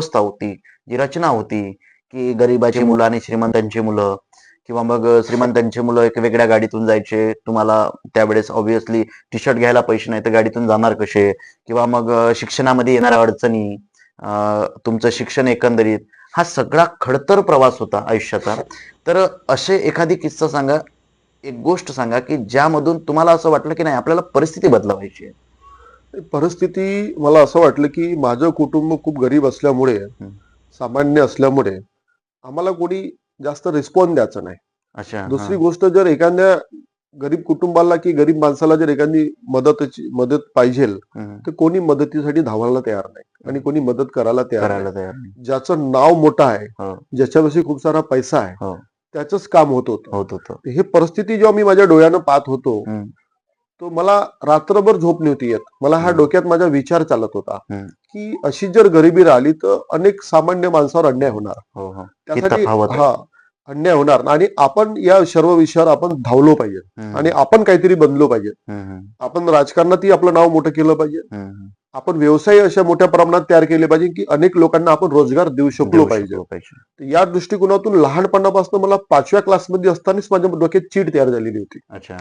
व्यवस्था होती जी रचना होती की गरिबाची मुलं आणि श्रीमंतांची मुलं किंवा मग श्रीमंतांची मुलं एक वेगळ्या गाडीतून जायचे तुम्हाला त्यावेळेस ऑब्विसली टी शर्ट घ्यायला पैसे नाही तर गाडीतून जाणार कसे? किंवा मग शिक्षणामध्ये येणाऱ्या अडचणी तुमचं शिक्षण एकंदरीत हा सगळा खडतर प्रवास होता आयुष्याचा. तर असे एखादी किस्सा सांगा एक गोष्ट सांगा की ज्यामधून तुम्हाला असं वाटलं की नाही आपल्याला परिस्थिती बदलवायची आहे. परिस्थिती मला असं वाटलं की माझं कुटुंब खूप गरीब असल्यामुळे सामान्य असल्यामुळे आम्हाला कोणी जास्त रिस्पॉन्स द्यायचं नाही अच्छा दुसरी गोष्ट जर एखाद्या गरीब कुटुंबाला की गरीब माणसाला जर एखादी मदतची मदत पाहिजे. तर कोणी मदतीसाठी धावायला तयार नाही आणि कोणी मदत करायला तयार नाही. ज्याचं नाव मोठं आहे हो. ज्याच्यापाशी खूप सारा पैसा आहे हो. त्याच काम होत होतं हे परिस्थिती जेव्हा मी माझ्या डोळ्यानं पाहत होतो. तो मला रात्रभर झोप नव्हती येत. मला हा. डोक्यात माझा विचार चालत होता. की अशी जर गरिबी राहिली तर अनेक सामान्य माणसावर अन्याय होणार. हो हो. त्यासाठी. हा अन्याय होणार. आणि आपण या सर्व विषयावर आपण धावलो पाहिजे. आणि आपण काहीतरी बनलो पाहिजे. आपण राजकारणातही आपलं नाव मोठं केलं पाहिजे. आपण व्यवसाय अशा मोठ्या प्रमाणात तयार केले पाहिजे की अनेक लोकांना आपण रोजगार देऊ शकलो पाहिजे. या दृष्टिकोनातून लहानपणापासून मला पाचव्या क्लासमध्ये असतानाच माझ्या डोक्यात चीड तयार झालेली होती. अच्छा.